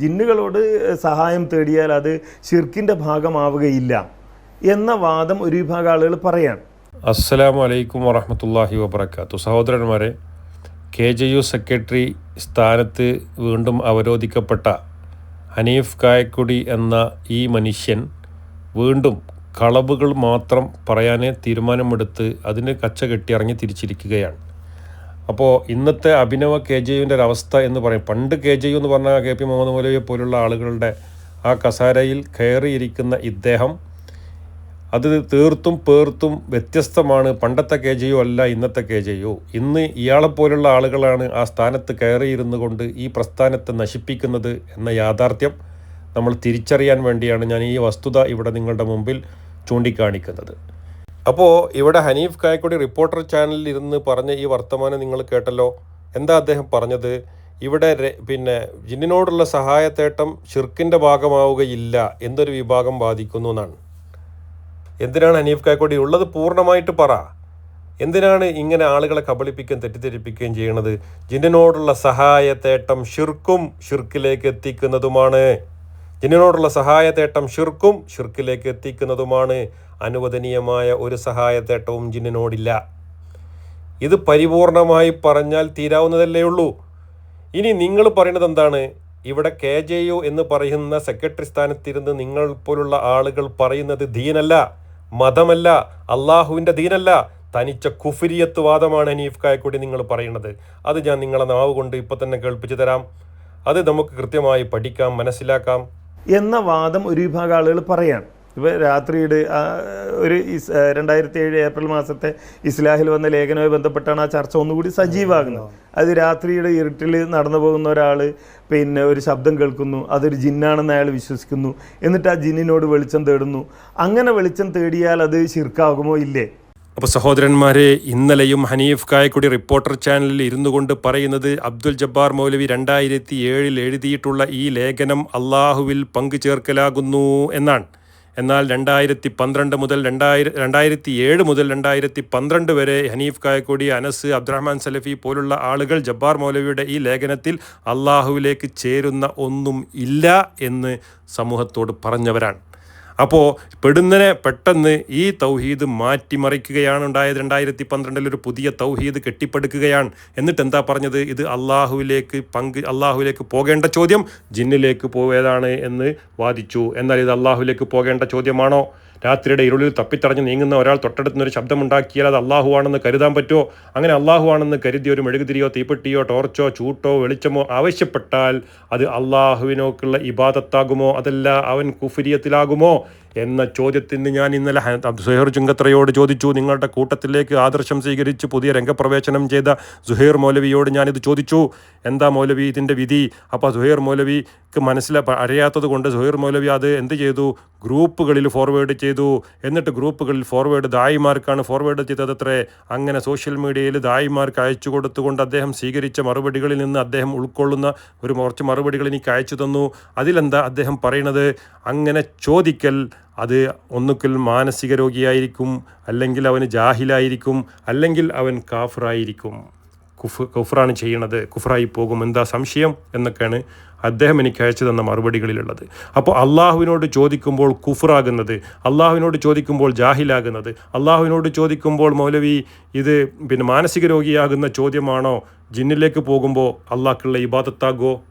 ജിന്നുകളോട് സഹായം തേടിയാൽ അത് ഷിർക്കിന്റെ ഭാഗമാവുകയില്ല എന്ന വാദം ഒരു വിഭാഗം ആളുകൾ പറയാണ്. അസ്സലാമു അലൈക്കും വറഹമത്തല്ലാഹി വബർക്കാത്തു സഹോദരന്മാരെ കെ ജെ യു സെക്രട്ടറി സ്ഥാനത്ത് വീണ്ടും അവരോധിക്കപ്പെട്ട ഹനീഫ് കായക്കുടി എന്ന ഈ മനുഷ്യൻ വീണ്ടും കളവുകൾ മാത്രം പറയാനേ തീരുമാനമെടുത്ത് അതിന് കച്ച കെട്ടിയിറങ്ങി തിരിച്ചിരിക്കുകയാണ്. അപ്പോൾ ഇന്നത്തെ അഭിനവ കെ ജെ യുവിന്റെ ഒരു അവസ്ഥ എന്ന് പറയും. പണ്ട് കെ ജെ യു എന്ന് പറഞ്ഞാൽ കെ പി മുഹമ്മദ് മൗലവിയെ പോലുള്ള ആളുകളുടെ ആ കസാരയിൽ കയറിയിരിക്കുന്ന ഇദ്ദേഹം അത് തീർത്തും പേർത്തും വ്യത്യസ്തമാണ്. പണ്ടത്തെ കെ ജെ യു അല്ല ഇന്നത്തെ കെ ജെ യു ഇന്ന് ഇയാളെപ്പോലുള്ള ആളുകളാണ് ആ സ്ഥാനത്ത് കയറിയിരുന്നു കൊണ്ട് ഈ പ്രസ്ഥാനത്തെ നശിപ്പിക്കുന്നത് എന്ന യാഥാർത്ഥ്യം നമ്മൾ തിരിച്ചറിയാൻ വേണ്ടിയാണ് ഞാൻ ഈ വസ്തുത ഇവിടെ നിങ്ങളുടെ മുമ്പിൽ ചൂണ്ടിക്കാണിക്കുന്നത്. അപ്പോൾ ഇവിടെ ഹനീഫ് കായക്കൊടി റിപ്പോർട്ടർ ചാനലിൽ ഇരുന്ന് പറഞ്ഞ ഈ വർത്തമാനം നിങ്ങൾ കേട്ടല്ലോ. എന്താ അദ്ദേഹം പറഞ്ഞത്? ഇവിടെ പിന്നെ ജിന്നിനോടുള്ള സഹായത്തേട്ടം ഷിർക്കിന്റെ ഭാഗമാവുകയില്ല. എന്നൊരു വിഭാഗം ബാധിക്കുന്നു എന്നാണ്. എന്തിനാണ് ഹനീഫ് കായക്കൊടി ഉള്ളത്? പൂർണമായിട്ട് പറ. എന്തിനാണ് ഇങ്ങനെ ആളുകളെ കബളിപ്പിക്കുകയും തെറ്റിദ്ധരിപ്പിക്കുകയും ചെയ്യണത്? ജിന്നിനോടുള്ള സഹായത്തേട്ടം ഷിർക്കും ഷിർക്കിലേക്ക് എത്തിക്കുന്നതുമാണ്. ജിന്നിനോടുള്ള സഹായത്തേട്ടം ഷിർക്കും ഷിർക്കിലേക്ക് എത്തിക്കുന്നതുമാണ് അനുവദനീയമായ ഒരു സഹായത്തേട്ടവും ജിന്നിനോടില്ല. ഇത് പരിപൂർണമായി പറഞ്ഞാൽ തീരാവുന്നതല്ലേ ഉള്ളൂ. ഇനി നിങ്ങൾ പറയുന്നത് എന്താണ്? ഇവിടെ കെ ജെ യു എന്ന് പറയുന്ന സെക്രട്ടറി സ്ഥാനത്തിരുന്ന് നിങ്ങൾ പോലുള്ള ആളുകൾ പറയുന്നത് ദീനല്ല മതമല്ല അള്ളാഹുവിന്റെ ദീനല്ല. തനിച്ച കുഫിരിയത്ത് വാദമാണ് ഹനീഫ് കായക്കൂടി നിങ്ങൾ പറയുന്നത്. അത് ഞാൻ നിങ്ങളെ നാവ് കൊണ്ട് ഇപ്പം തന്നെ കേൾപ്പിച്ചു തരാം. അത് നമുക്ക് കൃത്യമായി പഠിക്കാം മനസ്സിലാക്കാം. എന്ന വാദം ഒരു വിഭാഗം ആളുകൾ പറയാണ്. ഇപ്പോൾ രാത്രിയുടെ ഒരു രണ്ടായിരത്തി ഏഴ് ഏപ്രിൽ മാസത്തെ ഇസ്ലാഹിൽ വന്ന ലേഖനവുമായി ബന്ധപ്പെട്ടാണ് ആ ചർച്ച ഒന്നുകൂടി സജീവമാകുന്നത് അത് രാത്രിയുടെ ഇരുട്ടിൽ നടന്നു പോകുന്ന ഒരാൾ പിന്നെ ഒരു ശബ്ദം കേൾക്കുന്നു അതൊരു ജിന്നാണെന്ന് അയാൾ വിശ്വസിക്കുന്നു എന്നിട്ട് ആ ജിന്നിനോട് വെളിച്ചം തേടുന്നു. അങ്ങനെ വെളിച്ചം തേടിയാൽ അത് ശിർക്കാകുമോ ഇല്ലേ? അപ്പോൾ സഹോദരന്മാരെ ഇന്നലെയും ഹനീഫ് കായക്കുടി റിപ്പോർട്ടർ ചാനലിൽ ഇരുന്നു കൊണ്ട് പറയുന്നത് അബ്ദുൽ ജബ്ബാർ മൗലവി രണ്ടായിരത്തി ഏഴിൽ എഴുതിയിട്ടുള്ള ഈ ലേഖനം അള്ളാഹുവിൽ പങ്കുചേർക്കലാകുന്നു എന്നാണ്. എന്നാൽ രണ്ടായിരത്തി പന്ത്രണ്ട് മുതൽ രണ്ടായിര രണ്ടായിരത്തി ഏഴ് മുതൽ രണ്ടായിരത്തി പന്ത്രണ്ട് വരെ ഹനീഫ് കായക്കൊടി അനസ് അബ്ദുറഹ്മാൻ സലഫി പോലുള്ള ആളുകൾ ജബ്ബാർ മൗലവിയുടെ ഈ ലേഖനത്തിൽ അള്ളാഹുവിലേക്ക് ചേരുന്ന ഒന്നും ഇല്ല എന്ന് സമൂഹത്തോട് പറഞ്ഞവരാണ്. അപ്പോൾ പെടുന്നനെ പെട്ടെന്ന് ഈ തൗഹീദ് മാറ്റിമറിക്കുകയാണ് ഉണ്ടായത് രണ്ടായിരത്തി പന്ത്രണ്ടിൽ ഒരു പുതിയ തൗഹീദ് കെട്ടിപ്പടുക്കുകയാണ്. എന്നിട്ട് എന്താ പറഞ്ഞത്? ഇത് അള്ളാഹുവിലേക്ക് പങ്ക് അള്ളാഹുവിലേക്ക് പോകേണ്ട ചോദ്യം ജിന്നിലേക്ക് പോയതാണ് എന്ന് വാദിച്ചു. എന്നാൽ ഇത് അള്ളാഹുവിലേക്ക് പോകേണ്ട ചോദ്യമാണോ? രാത്രിയുടെ ഇരുളിൽ തപ്പിത്തടഞ്ഞ് നീങ്ങുന്ന ഒരാൾ തൊട്ടടുത്തുനിന്ന് ഒരു ശബ്ദമുണ്ടാക്കിയാൽ അത് അള്ളാഹു ആണെന്ന് കരുതാൻ പറ്റുമോ? അങ്ങനെ അള്ളാഹു ആണെന്ന് കരുതിയ ഒരു മെഴുകുതിരിയോ തീപ്പെട്ടിയോ ടോർച്ചോ ചൂട്ടോ വെളിച്ചമോ ആവശ്യപ്പെട്ടാൽ അത് അള്ളാഹുവിനോക്കുള്ള ഇബാദത്താകുമോ? അതല്ല അവൻ കുഫിരിയത്തിലാകുമോ? എന്ന ചോദ്യത്തിന് ഞാൻ ഇന്നലെ സുഹൈർ ചുങ്കത്രയോട് ചോദിച്ചു നിങ്ങളുടെ കൂട്ടത്തിലേക്ക് ആദർശം സ്വീകരിച്ച് പുതിയ രംഗപ്രവേശനം ചെയ്ത സുഹൈർ മൗലവിയോട് ഞാനിത് ചോദിച്ചു. എന്താ മൗലവി ഇതിന്റെ വിധി? അപ്പോൾ സുഹൈർ മൗലവിക്ക് മനസ്സിലാ അറിയാത്തത് കൊണ്ട് സുഹൈർ മൗലവി അത് എന്ത് ചെയ്തു? ഗ്രൂപ്പുകളിൽ ഫോർവേഡ് ചെയ്തു. എന്നിട്ട് ഗ്രൂപ്പുകളിൽ ഫോർവേഡ് ദായിമാർക്കാണ് ഫോർവേഡ് ചെയ്തതത്രേ. അങ്ങനെ സോഷ്യൽ മീഡിയയിൽ ദായിമാർക്ക് അയച്ചു കൊടുത്തുകൊണ്ട് അദ്ദേഹം സ്വീകരിച്ച മറുപടികളിൽ നിന്ന് അദ്ദേഹം ഉൾക്കൊള്ളുന്ന ഒരു കുറച്ച് മറുപടികൾ എനിക്ക് അയച്ചു തന്നു. അതിലെന്താ അദ്ദേഹം പറയുന്നത് അങ്ങനെ ചോദിക്കൽ അത് ഒന്നുകിൽ മാനസിക രോഗിയായിരിക്കും അല്ലെങ്കിൽ അവന് ജാഹിലായിരിക്കും അല്ലെങ്കിൽ അവൻ കാഫറായിരിക്കും. കുഫ് കുഫറാണ് ചെയ്യണത്. കുഫറായി പോകും. എന്താ സംശയം? എന്നൊക്കെയാണ് അദ്ദേഹം എനിക്ക് അയച്ചു തന്ന മറുപടികളിലുള്ളത്. അപ്പോൾ അള്ളാഹുവിനോട് ചോദിക്കുമ്പോൾ കുഫറാകുന്നത് അള്ളാഹുവിനോട് ചോദിക്കുമ്പോൾ ജാഹിലാകുന്നത് അള്ളാഹുവിനോട് ചോദിക്കുമ്പോൾ മൗലവി ഇത് പിന്നെ മാനസിക രോഗിയാകുന്ന ചോദ്യമാണോ? ജിന്നിലേക്ക് പോകുമ്പോൾ അള്ളാഹ്ക്കുള്ള ഇബാദത്താകുമോ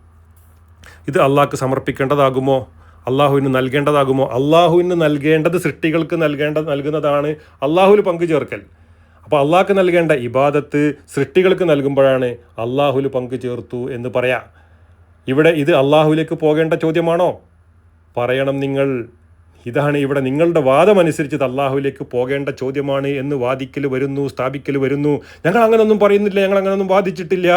ഇത് അള്ളാഹ്ക്ക് സമർപ്പിക്കേണ്ടതാകുമോ? അള്ളാഹുവിന് നൽകേണ്ടതാകുമോ? അള്ളാഹുവിന് നൽകേണ്ടത് സൃഷ്ടികൾക്ക് നൽകേണ്ട നൽകുന്നതാണ് അള്ളാഹുവിൽ പങ്കു ചേർക്കൽ അപ്പോൾ അള്ളാഹ്ക്ക് നൽകേണ്ട ഇബാദത്ത് സൃഷ്ടികൾക്ക് നൽകുമ്പോഴാണ് അള്ളാഹുവിൽ പങ്കു ചേർത്തു എന്ന് പറയാം. ഇവിടെ ഇത് അള്ളാഹുവിലേക്ക് പോകേണ്ട ചോദ്യമാണോ? പറയണം നിങ്ങൾ. ഇതാണ് ഇവിടെ നിങ്ങളുടെ വാദമനുസരിച്ച് അനുസരിച്ച് അള്ളാഹുവിലേക്ക് പോകേണ്ട ചോദ്യമാണ് എന്ന് വാദിക്കൽ വരുന്നു സ്ഥാപിക്കൽ വരുന്നു. ഞങ്ങൾ അങ്ങനൊന്നും പറയുന്നില്ല ഞങ്ങൾ അങ്ങനൊന്നും വാദിച്ചിട്ടില്ല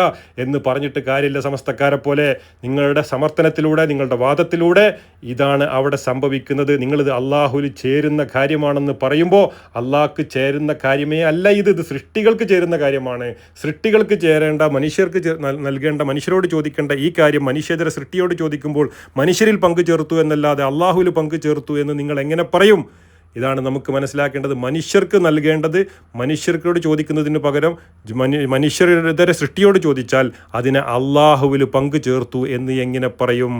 എന്ന് പറഞ്ഞിട്ട് കാര്യമില്ല സമസ്തക്കാരെ പോലെ. നിങ്ങളുടെ സമർത്ഥനത്തിലൂടെ നിങ്ങളുടെ വാദത്തിലൂടെ ഇതാണ് അവിടെ സംഭവിക്കുന്നത്. നിങ്ങളിത് അള്ളാഹുവിൽ ചേരുന്ന കാര്യമാണെന്ന് പറയുമ്പോൾ അള്ളാഹ്ക്ക് ചേരുന്ന കാര്യമേ അല്ല ഇത് ഇത് സൃഷ്ടികൾക്ക് ചേരുന്ന കാര്യമാണ്. സൃഷ്ടികൾക്ക് ചേരേണ്ട മനുഷ്യർക്ക് നൽകേണ്ട മനുഷ്യരോട് ചോദിക്കേണ്ട ഈ കാര്യം മനുഷ്യതര സൃഷ്ടിയോട് ചോദിക്കുമ്പോൾ മനുഷ്യരിൽ പങ്കു ചേർത്തു എന്നല്ലാതെ അള്ളാഹുവിൽ പങ്കു ചേർത്തു എന്ന് നിങ്ങൾ എങ്ങനെ പറയും? ഇതാണ് നമുക്ക് മനസ്സിലാക്കേണ്ടത്. മനുഷ്യർക്ക് നൽകേണ്ടത് മനുഷ്യർക്കോട് ചോദിക്കുന്നതിന് പകരം മനുഷ്യരുടെ സൃഷ്ടിയോട് ചോദിച്ചാൽ അതിനെ അള്ളാഹുവിൽ പങ്കു ചേർത്തു എന്ന് എങ്ങനെ പറയും?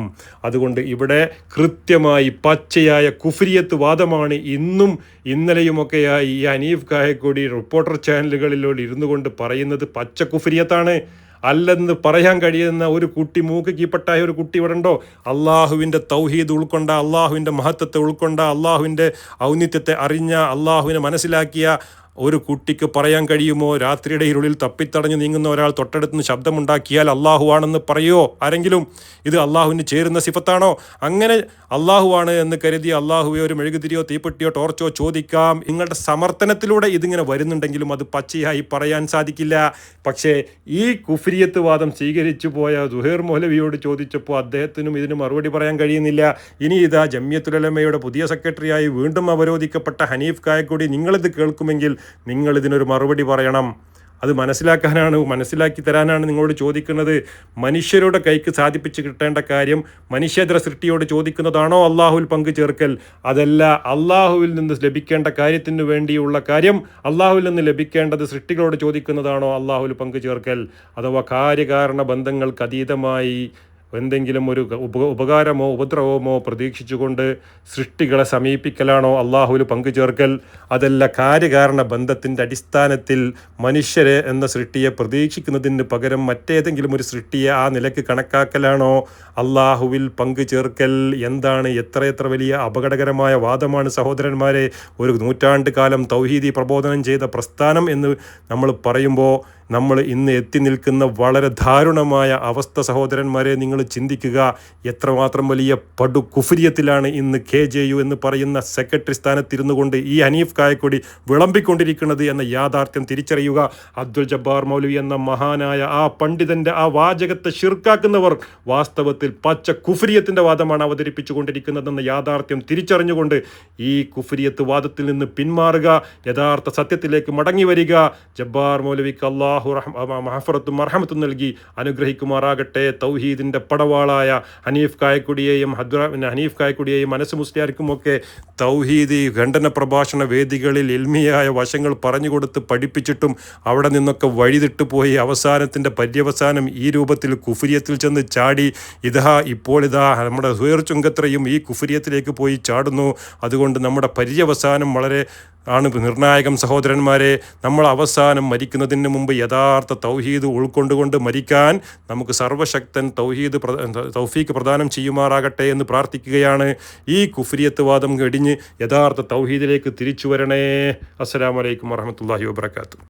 അതുകൊണ്ട് ഇവിടെ കൃത്യമായി പച്ചയായ കുഫ്രിയത്ത് വാദമാണ് ഇന്നും ഇന്നലെയുമൊക്കെയായി ഈ അനീഫ് കായക്കൊടി റിപ്പോർട്ടർ ചാനലുകളിലൂടെ ഇരുന്നു കൊണ്ട് പറയുന്നത് പച്ച കുഫ്രിയത്താണ്. അല്ലെന്ന് പറയാൻ കഴിയുന്ന ഒരു കുട്ടി മൂക്ക് കീപ്പട്ടായ ഒരു കുട്ടി ഇവിടെ ഉണ്ടോ അള്ളാഹുവിന്റെ തൗഹീദ് ഉൾക്കൊണ്ട അള്ളാഹുവിന്റെ മഹത്വത്തെ ഉൾക്കൊണ്ട അള്ളാഹുവിന്റെ ഔന്നിത്യത്തെ അറിഞ്ഞ അള്ളാഹുവിനെ മനസ്സിലാക്കിയ ഒരു കുട്ടിക്ക് പറയാൻ കഴിയുമോ? രാത്രിയുടെ ഇരുളിൽ തപ്പിത്തടഞ്ഞു നീങ്ങുന്ന ഒരാൾ തൊട്ടടുത്ത് നിന്ന് ശബ്ദമുണ്ടാക്കിയാൽ അള്ളാഹു ആണെന്ന് പറയുമോ ആരെങ്കിലും ഇത് അള്ളാഹുവിന് ചേരുന്ന സിഫത്താണോ? അങ്ങനെ അള്ളാഹുവാണ് എന്ന് കരുതി അള്ളാഹുവെ ഒരു മെഴുകുതിരിയോ തീപ്പെട്ടിയോ ടോർച്ചോ ചോദിക്കാം. നിങ്ങളുടെ സമർത്ഥനത്തിലൂടെ ഇതിങ്ങനെ വരുന്നുണ്ടെങ്കിലും അത് പച്ചയായി പറയാൻ സാധിക്കില്ല. പക്ഷേ ഈ കുഫിരിയത്ത് വാദം സ്വീകരിച്ചു പോയ സുഹേർ മൗലവിയോട് ചോദിച്ചപ്പോൾ അദ്ദേഹത്തിനും ഇതിന് മറുപടി പറയാൻ കഴിയുന്നില്ല. ഇനി ഇതാ ജമ്യത്തുലമയുടെ പുതിയ സെക്രട്ടറിയായി വീണ്ടും അവരോധിക്കപ്പെട്ട ഹനീഫ് കായക്കൂടി നിങ്ങളിത് കേൾക്കുമെങ്കിൽ നിങ്ങൾ ഇതിനൊരു മറുപടി പറയണം. അത് മനസ്സിലാക്കാനാണ് മനസ്സിലാക്കി തരാനാണ് നിങ്ങളോട് ചോദിക്കുന്നത്. മനുഷ്യരുടെ കൈക്ക് സാധിപ്പിച്ച് കിട്ടേണ്ട കാര്യം മനുഷ്യേതര സൃഷ്ടിയോട് ചോദിക്കുന്നതാണോ അള്ളാഹുവിൽ പങ്കു ചേർക്കൽ? അതല്ല അള്ളാഹുവിൽ നിന്ന് ലഭിക്കേണ്ട കാര്യത്തിന് വേണ്ടിയുള്ള കാര്യം അള്ളാഹുവിൽ നിന്ന് ലഭിക്കേണ്ടത് സൃഷ്ടികളോട് ചോദിക്കുന്നതാണോ അള്ളാഹുവിൽ പങ്കു ചേർക്കൽ? അഥവാ കാര്യകാരണ ബന്ധങ്ങൾക്ക് അതീതമായി എന്തെങ്കിലും ഒരു ഉപ ഉപകാരമോ ഉപദ്രവമോ പ്രതീക്ഷിച്ചുകൊണ്ട് സൃഷ്ടികളെ സമീപിക്കലാണോ അള്ളാഹുവിൽ പങ്കുചേർക്കൽ? അതല്ല കാര്യകാരണ ബന്ധത്തിന്റെ അടിസ്ഥാനത്തിൽ മനുഷ്യരെ എന്ന സൃഷ്ടിയെ പ്രതീക്ഷിക്കുന്നതിന് പകരം മറ്റേതെങ്കിലും ഒരു സൃഷ്ടിയെ ആ നിലയ്ക്ക് കണക്കാക്കലാണോ അള്ളാഹുവിൽ പങ്കുചേർക്കൽ? എന്താണ് എത്രയെത്ര വലിയ അപകടകരമായ വാദമാണ് സഹോദരന്മാരെ? ഒരു നൂറ്റാണ്ട് കാലം തൗഹീദി പ്രബോധനം ചെയ്ത പ്രസ്ഥാനം എന്ന് നമ്മൾ പറയുമ്പോൾ നമ്മൾ ഇന്ന് എത്തി നിൽക്കുന്ന വളരെ ദാരുണമായ അവസ്ഥ സഹോദരന്മാരെ നിങ്ങൾ ചിന്തിക്കുക. എത്രമാത്രം വലിയ പടു കുഫരിയത്തിലാണ് ഇന്ന് കെ ജെ യു എന്ന് പറയുന്ന സെക്രട്ടറി സ്ഥാനത്തിരുന്നു കൊണ്ട് ഈ ഹനീഫ് കായക്കൊടി വിളമ്പിക്കൊണ്ടിരിക്കുന്നത് എന്ന യാഥാർത്ഥ്യം തിരിച്ചറിയുക. അബ്ദുൽ ജബ്ബാർ മൗലവി എന്ന മഹാനായ ആ പണ്ഡിതന്റെ ആ വാചകത്തെ ശിർക്കാക്കുന്നവർ വാസ്തവത്തിൽ പച്ച കുഫരിയത്തിന്റെ വാദമാണ് അവതരിപ്പിച്ചുകൊണ്ടിരിക്കുന്നതെന്ന യാഥാർത്ഥ്യം തിരിച്ചറിഞ്ഞുകൊണ്ട് ഈ കുഫരിയത്ത് വാദത്തിൽ നിന്ന് പിന്മാറുക. യഥാർത്ഥ സത്യത്തിലേക്ക് മടങ്ങി വരിക. ജബ്ബാർ മൗലവിക്ക് അള്ളാഹു റഹ്മ മഹഫറത്തും മർഹമത്തും നൽകി. അനുഗ്രഹിക്കുമാറാകട്ടെ. തൗഹീദിന്റെ പടവാളായ ഹനീഫ് കായക്കുടിയെയും ഹദ്ര ഹനീഫ് കായക്കുടിയെയും മനസ്സ് മുസ്ലിയാർക്കുമൊക്കെ തൗഹീദി ഖണ്ഡന പ്രഭാഷണ വേദികളിൽ എൽമിയായ വശങ്ങൾ പറഞ്ഞുകൊടുത്ത് പഠിപ്പിച്ചിട്ടും അവിടെ നിന്നൊക്കെ വഴിതിട്ട് പോയി അവസാനത്തിന്റെ പര്യവസാനം ഈ രൂപത്തിൽ കുഫുരിയത്തിൽ ചെന്ന് ചാടി. ഇതാ ഇപ്പോൾ ഇതാ നമ്മുടെ സുഹേർ ചുങ്കത്രയും ഈ കുഫുരിയത്തിലേക്ക് പോയി ചാടുന്നു. അതുകൊണ്ട് നമ്മുടെ പര്യവസാനം വളരെ ആണ് നിർണായകം സഹോദരന്മാരെ നമ്മൾ അവസാനം മരിക്കുന്നതിന് മുമ്പ് യഥാർത്ഥ തൗഹീദ് ഉൾക്കൊണ്ടുകൊണ്ട് മരിക്കാൻ നമുക്ക് സർവശക്തൻ തൗഹീദ് തൗഫീക്ക് പ്രദാനം ചെയ്യുമാറാകട്ടെ എന്ന് പ്രാർത്ഥിക്കുകയാണ്. ഈ കുഫ്രിയത്ത് വാദം വെടിഞ്ഞ് യഥാർത്ഥ തൗഹീദിലേക്ക് തിരിച്ചു വരണേ. അസ്സലാമലൈക്കും വറഹമത്തല്ലാഹി വാബർക്കാത്തു